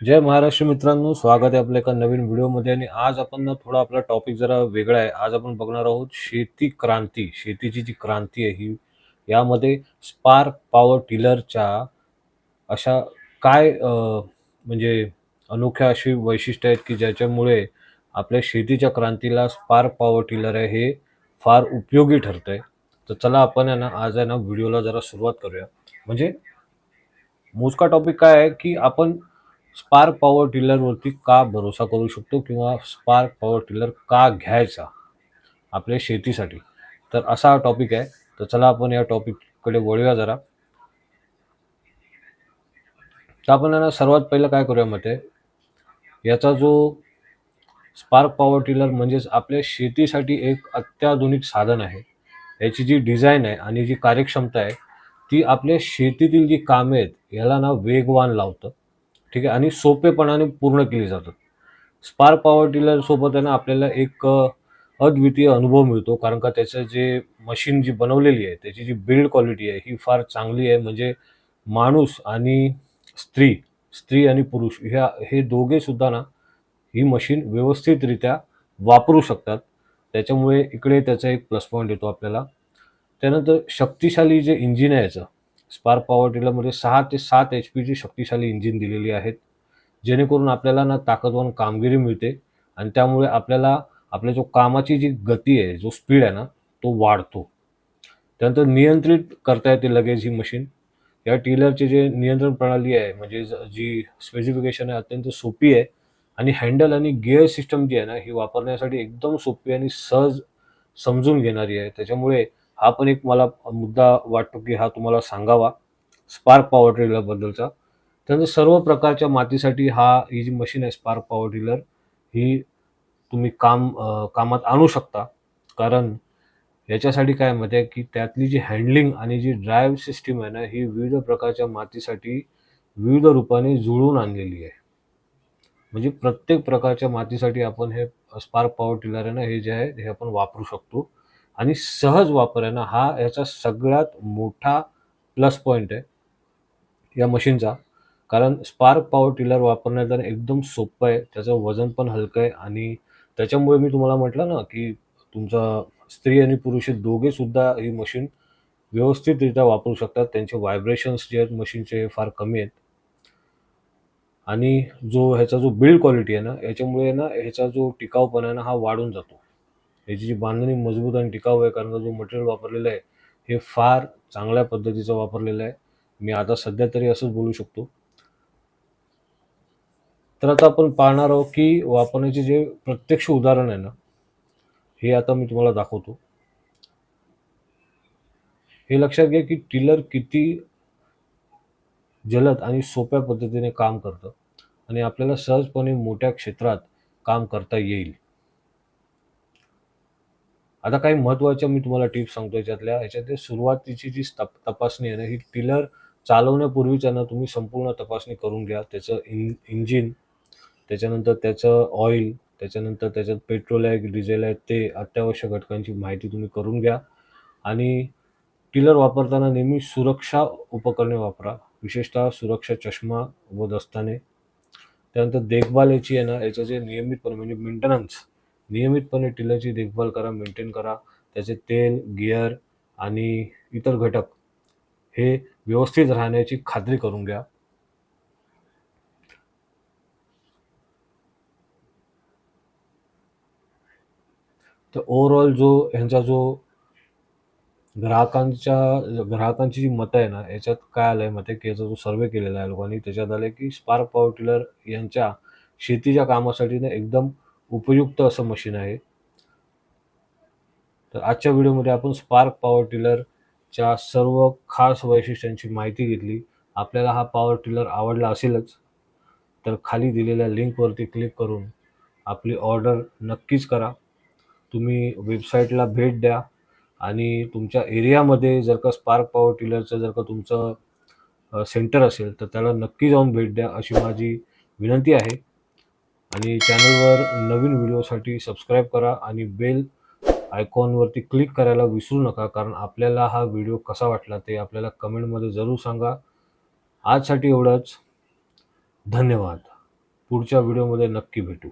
जय महाराष्ट्र मित्रांनो स्वागत आहे आपल्या एका नवीन व्हिडिओमध्ये आणि आज आपण ना थोडा आपला टॉपिक जरा वेगळा आहे. आज आपण बघणार आहोत शेती क्रांती. शेतीची जी क्रांती आहे ही यामध्ये स्पार्क पॉवर टिलरच्या अशा काय म्हणजे अनोख्या अशी वैशिष्ट्य आहेत की ज्याच्यामुळे आपल्या शेतीच्या क्रांतीला स्पार्क पॉवर टिलर आहे हे फार उपयोगी ठरतंय. तर चला आपण आहे ना आज आहे ना व्हिडिओला जरा सुरुवात करूया. म्हणजे मोजका टॉपिक काय आहे की आपण स्पार्क पॉवर टिलरवरती का भरोसा करू शकतो किंवा स्पार्क पॉवर टिलर का घ्यायचा आपल्या शेतीसाठी? तर असा हा टॉपिक आहे. तर चला आपण या टॉपिककडे वळूया जरा. तर आपण ना सर्वात पहिलं काय करूया मते? याचा जो स्पार्क पॉवर टिलर म्हणजेच आपल्या शेतीसाठी एक अत्याधुनिक साधन आहे. याची जी डिझाईन आहे आणि जी कार्यक्षमता आहे ती आपल्या शेतीतील जी कामे आहेत याला ना वेगवान लावतं. ठीक आहे? आणि सोपेपणाने पूर्ण केली जातात. स्पार्क पॉवर टिलर सोबत आहे ना आपल्याला एक अद्वितीय अनुभव मिळतो. कारण का त्याचं जे मशीन जी बनवलेली आहे त्याची जी बिल्ड क्वालिटी आहे ही फार चांगली आहे. म्हणजे माणूस आणि स्त्री स्त्री आणि पुरुष ह्या हे दोघे सुद्धा ना ही मशीन व्यवस्थितरित्या वापरू शकतात. त्याच्यामुळे इकडे त्याचा एक प्लस पॉईंट येतो आपल्याला. त्यानंतर शक्तिशाली जे इंजिन आहे याचं स्पार्क पॉवर टिलरमध्ये सहा ते सात एच पीची शक्तिशाली इंजिन दिलेली आहेत. जेणेकरून आपल्याला ना ताकदवान कामगिरी मिळते आणि त्यामुळे आपल्याला आपल्या जो कामाची जी गती आहे जो स्पीड आहे ना तो वाढतो. त्यानंतर नियंत्रित करता येते लगेच ही मशीन या टिलरचे जे नियंत्रण प्रणाली आहे म्हणजे जी स्पेसिफिकेशन आहे अत्यंत सोपी आहे आणि हँडल आणि गिअर सिस्टम जी आहे ना ही वापरण्यासाठी एकदम सोपी आणि सहज समजून घेणारी आहे. त्याच्यामुळे हा पण एक मला मुद्दा वाटतो की हा तुम्हाला सांगावा. स्पार्क पॉवर टिलरबद्दलचा त्यानंतर सर्व प्रकारच्या मातीसाठी हा ही जी मशीन आहे स्पार्क पॉवर टिलर ही तुम्ही काम कामात आणू शकता. कारण याच्यासाठी काय माहिती आहे की त्यातली जी हँडलिंग आणि जी ड्राईव्ह सिस्टीम आहे ना ही विविध प्रकारच्या मातीसाठी विविध रूपाने जुळून आणलेली आहे. म्हणजे प्रत्येक प्रकारच्या मातीसाठी आपण हे स्पार्क पॉवर टिलर आहे ना हे जे आहे हे आपण वापरू शकतो. आणि सहज वापर आहे ना हा याचा सगळ्यात मोठा प्लस पॉईंट आहे या मशीनचा कारण स्पार्क पॉवर टिलर वापरण्यात एकदम सोपं आहे त्याचं वजन पण हलकं आहे आणि त्याच्यामुळे मी तुम्हाला म्हटलं ना की तुमचा स्त्री आणि पुरुष दोघेसुद्धा ही मशीन व्यवस्थितरित्या वापरू शकतात. त्यांचे व्हायब्रेशन्स जे आहेत मशीनचे हे फार कमी आहेत. आणि जो ह्याचा जो बिल्ड क्वालिटी आहे ना याच्यामुळे ना ह्याचा जो टिकाऊपणा आहे ना हा वाढून जातो. ह्याची जी बांधणी मजबूत आणि टिकाऊ आहे कारण का जो मटेरियल वापरलेलं आहे हे फार चांगल्या पद्धतीचं वापरलेलं आहे. मी आता सध्या तरी असंच बोलू शकतो. तर आता आपण पाहणार आहोत की वापरण्याचे जे प्रत्यक्ष उदाहरण आहे ना हे आता मी तुम्हाला दाखवतो. हे लक्षात घ्या की टिलर किती जलद आणि सोप्या पद्धतीने काम करतं आणि आपल्याला सहजपणे मोठ्या क्षेत्रात काम करता येईल. आता काही महत्त्वाच्या मी तुम्हाला टिप्स सांगतो याच्यातल्या. ह्याच्यात सुरुवातीची जी तप तपासणी आहे ना ही टिलर चालवण्यापूर्वीच्या ना तुम्ही संपूर्ण तपासणी करून घ्या. त्याचं इन इंजिन त्याच्यानंतर त्याचं ऑइल त्याच्यानंतर त्याच्यात पेट्रोल आहे डिझेल आहे ते अत्यावश्यक घटकांची माहिती तुम्ही करून घ्या. आणि टिलर वापरताना नेहमी सुरक्षा उपकरणे वापरा. विशेषतः सुरक्षा चष्मा व दस्ताने. त्यानंतर देखभाल याची आहे ना याचं जे नियमितपणे म्हणजे मेंटेनन्स नियमितपणे टिलरची देखभाल करा मेंटेन करा. त्याचे तेल गिअर आणि इतर घटक हे व्यवस्थित राहण्याची खात्री करून घ्या. तर ओव्हरऑल जो ह्यांचा जो ग्राहकांच्या ग्राहकांची जी मतं आहे ना याच्यात काय आलं आहे मते की याचा जो सर्वे केलेला आहे लोकांनी त्याच्यात आलं की स्पार्क पॉवर टिलर यांच्या शेतीच्या कामासाठी ना एकदम उपयुक्त असं मशीन आहे. तर आजच्या व्हिडिओमध्ये आपण स्पार्क पॉवर टिलरच्या सर्व खास वैशिष्ट्यांची माहिती घेतली. आपल्याला हा पॉवर टिलर आवडला असेलच तर खाली दिलेल्या लिंकवरती क्लिक करून आपली ऑर्डर नक्कीच करा. तुम्ही वेबसाईटला भेट द्या आणि तुमच्या एरियामध्ये जर का स्पार्क पॉवर टिलरचं जर का तुमचं सेंटर असेल तर त्याला नक्की जाऊन भेट द्या अशी माझी विनंती आहे. आणि चॅनलवर नवीन व्हिडिओसाठी सबस्क्राईब करा आणि बेल आयकॉनवरती क्लिक करायला विसरू नका कारण आपल्याला हा व्हिडिओ कसा वाटला ते आपल्याला कमेंटमध्ये जरूर सांगा. आजसाठी एवढंच. धन्यवाद. पुढच्या व्हिडिओमध्ये नक्की भेटू.